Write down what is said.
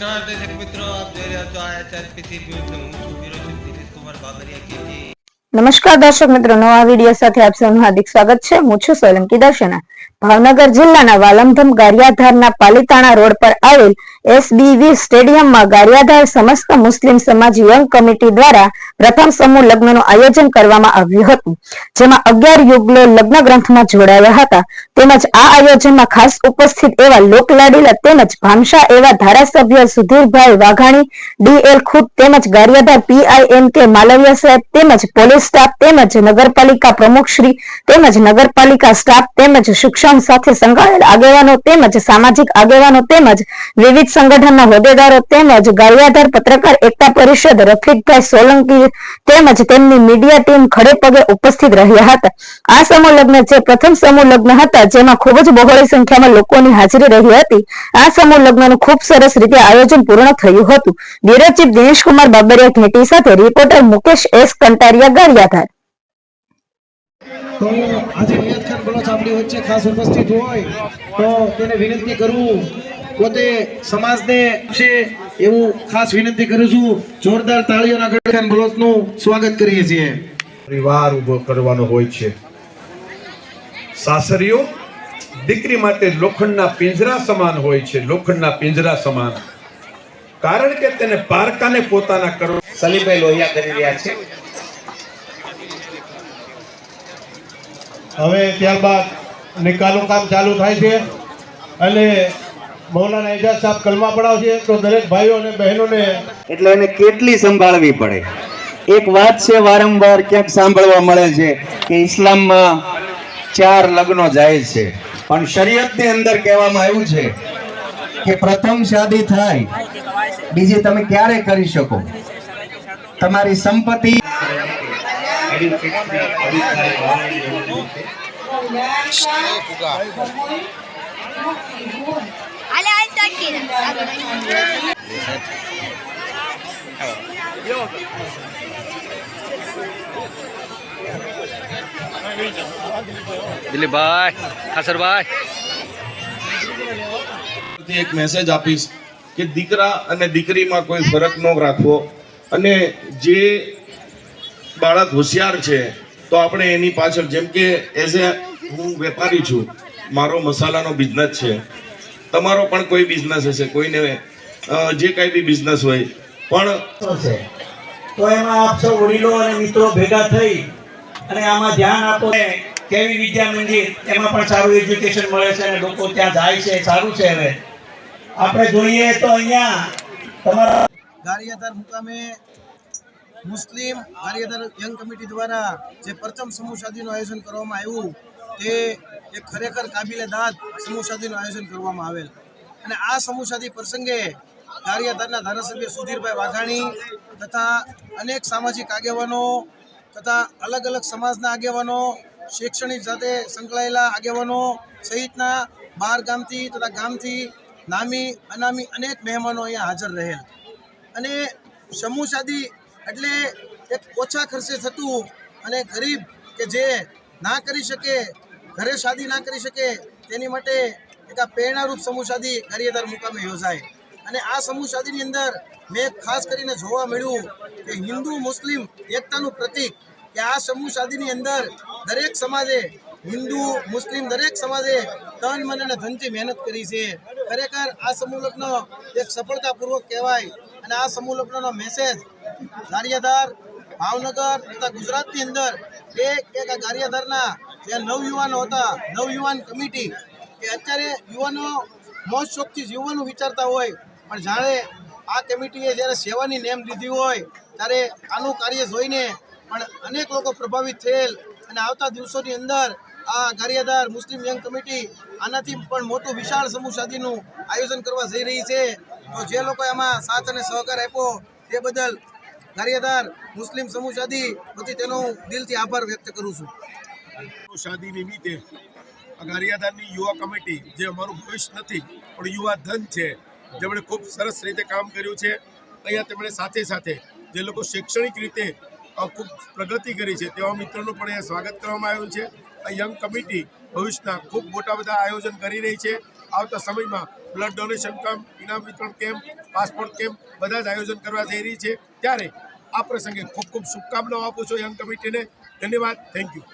નમસ્કાર, દર્શક મિત્રો, આપ જોઈ રહ્યા છો આઈએસઆરપીસી ન્યૂઝ હું છું વિરોચન દિલીપ કુમાર બાબરિયા. કે નમસ્કાર, દર્શક મિત્રો, નવા વીડિયો સાથે આપ સૌનું હાર્દિક સ્વાગત છે. હું છું સોલંકી દર્શના. ભાવનગર જિલ્લાના વાલમધમ ગારિયાધારના પાલિતાણા રોડ પર આવેલ એસબીવી સ્ટેડિયમમાં ગારિયાધાર સમસ્ત મુસ્લિમ સમાજ યંગ કમિટી દ્વારા પ્રથમ સમૂહ લગ્નનું આયોજન કરવામાં આવ્યું હતું. જેમાં અગિયાર યુગલો લગ્ન ગ્રંથમાં જોડાયા હતા. તેમજ આ આયોજનમાં ખાસ ઉપસ્થિત એવા લોકલાડીલા તેમજ ભામશા એવા ધારાસભ્ય સુધીરભાઈ વાઘાણી ડીએલ ખુદ તેમજ ગારિયાધાર પીઆઈએમ કે માલવિયા સાહેબ તેમજ પોલીસ સ્ટાફ તેમજ નગરપાલિકા પ્રમુખશ્રી તેમજ નગરપાલિકા સ્ટાફ તેમજ શિક્ષણ સાથે સંકળાયેલ આગેવાનો તેમજ સામાજિક આગેવાનો તેમજ વિવિધ સંગઠનના હોદ્દેદારો તેમજ ગાળિયાધાર પત્રકાર એકતા પરિષદ રફીકભાઈ સોલંકી તેમજ તેમની મીડિયા ટીમ ખડે પગે ઉપસ્થિત રહ્યા હતા. આ સમૂહ લગ્ન જે પ્રથમ સમૂહ લગ્ન હતા, જેમાં ખૂબ જ બહોળી સંખ્યામાં લોકોની હાજરી રહી હતી. આ સમૂહ લગ્નનું ખૂબ સરસ રીતે આયોજન પૂર્ણ થયું હતું. બ્યુરો ચીફ દિનેશકુમાર બાબરિયા ઘેટી સાથે રિપોર્ટર મુકેશ એસ કંટારિયા ગાળિયાધાર. તો આજે નિયત ખાન બલોચ આપણી વચ્ચે ખાસ ઉપસ્થિત હોય તો તેને વિનંતી કરું પોતે સમાજને છે એવું ખાસ વિનંતી કરું છું. જોરદાર તાળીઓના ગળે ખાન સ્વાગત કરીએ છીએ. પરિવાર ઊભો કરવાનો હોય છે. સાસરીઓ દીકરી માટે લોખંડના પિંજરા સમાન હોય છે લોખંડના પિંજરા સમાન. કારણ કે તેને પારકાને પોતાના કરો. સલીમભાઈ લોહિયા કરી રહ્યા છે. હવે ત્યારબાદ નિકાલનું કામ ચાલુ થાય છે અને મૌલાના એજાજ સાહેબ કલમા પડાવશે તો દરેક ભાઈઓ અને બહેનોને એટલે એને કેટલી સંભાળવી પડે? એક વાત છે વારંવાર ક્યાંક સાંભળવા મળે છે કે ઇસ્લામમાં ચાર લગ્નો જાય છે. પણ શરીયતની અંદર કહેવામાં આવ્યું છે કે પ્રથમ શાદી થાય, બીજી તમે ક્યારે કરી શકો? તમારી સંપત્તિ Ale alta kira. દિલીપભાઈ ખાસરભાઈ એક મેસેજ આપીશ કે દીકરા અને દીકરીમાં કોઈ ફરક ન રાખવો અને જે બાળક હોશિયાર છે તો આપણે એની પાછળ જેમ કે એઝ એ હું વેપારી છું મારો મસાલાનો બિઝનેસ છે. તમારો પણ કોઈ બિઝનેસ હશે કોઈને જે કાંઈ બી બિઝનેસ હોય. પણ તો એમાં આપ સૌ વડીલો અને મિત્રો ભેગા થઈ અને આમાં ધ્યાન આપો કેવી વિદ્યા મંદિર એમાં પણ સારું એજ્યુકેશન મળે છે અને લોકો ત્યાં જાય છે સારું છે હવે. આપણે જોઈએ તો અહીંયા તમારા ગારિયાધાર મુકામે મુસ્લિમ ગારિયાધાર યંગ કમિટી દ્વારા જે પ્રથમ સમૂહ શાદીનું આયોજન કરવામાં આવ્યું તે એક ખરેખર કાબિલે દાદ સમૂહ શાદીનું આયોજન કરવામાં આવેલ. અને આ સમૂહ શાદી પ્રસંગે ધારિયાધારના ધારાસભ્ય સુધીરભાઈ વાઘાણી તથા અનેક સામાજિક આગેવાનો તથા અલગ અલગ સમાજના આગેવાનો, શૈક્ષણિક સાથે સંકળાયેલા આગેવાનો સહિતના બહાર ગામથી તથા ગામથી નામી, અનામી અનેક મહેમાનો અહીંયા હાજર રહેલ. અને સમૂહ સાદી એટલે એક ઓછા ખર્ચે થતું અને ગરીબ કે જે ના કરી શકે, ઘરે શાદી ના કરી શકે, તેની માટે એક આ પ્રેરણારૂપ સમૂહ શાદી ગારિયાધાર મુકામે યોજાય. અને આ સમૂહ શાદીની અંદર મેં ખાસ કરીને જોવા મળ્યું કે હિન્દુ, મુસ્લિમ એકતાનું પ્રતીક કે આ સમૂહ શાદીની અંદર દરેક સમાજે હિન્દુ, મુસ્લિમ દરેક સમાજે તન, મન અને ધનથી મહેનત કરી છે. ખરેખર આ સમૂહ લગ્ન એક સફળતાપૂર્વક કહેવાય અને આ સમૂહ લગ્નનો મેસેજ ગારિયાધાર ભાવનગર તથા ગુજરાતની અંદર એક એક ગારિયાધારના જે નવયુવાનો હતા નવયુવાન કમિટી કે અત્યારે યુવાનો મોજ શોખથી જીવવાનું વિચારતા હોય, પણ જાણે આ કમિટીએ જ્યારે સેવાની નેમ લીધી હોય, ત્યારે આનું કાર્ય જોઈને પણ અનેક લોકો પ્રભાવિત થયેલ અને આવતા દિવસોની અંદર આ ગારિયાધાર મુસ્લિમ યંગ કમિટી આનાથી પણ મોટું વિશાળ સમૂહ શાદીનું આયોજન કરવા જઈ રહી છે. તો જે લોકો એમાં સાથ અને સહકાર આપ્યો તે બદલ ગારિયાધાર મુસ્લિમ સમૂહ શાદી વતી તેનો દિલથી આભાર વ્યક્ત કરું છું. શાદી નિમિત્તે ગારિયાદારની યુવા કમિટી જે અમારું ભવિષ્ય નથી, પણ યુવા ધન છે, જેમણે ખૂબ સરસ રીતે કામ કર્યું છે. અહીંયા તેમણે સાથે સાથે જે લોકો શૈક્ષણિક રીતે ખૂબ પ્રગતિ કરી છે, તેવા મિત્રોનું પણ અહીંયા સ્વાગત કરવામાં આવ્યું છે. આ યંગ કમિટી ભવિષ્યના ખૂબ મોટા બધા આયોજન કરી રહી છે. આવતા સમયમાં બ્લડ ડોનેશન કેમ્પ ઇનામ વિતરણ કેમ્પ પાસપોર્ટ કેમ્પ બધા જ આયોજન કરવા જઈ રહી છે. ત્યારે આ પ્રસંગે ખૂબ ખૂબ શુભકામનાઓ આપું છું યંગ કમિટીને ધન્યવાદ. Thank you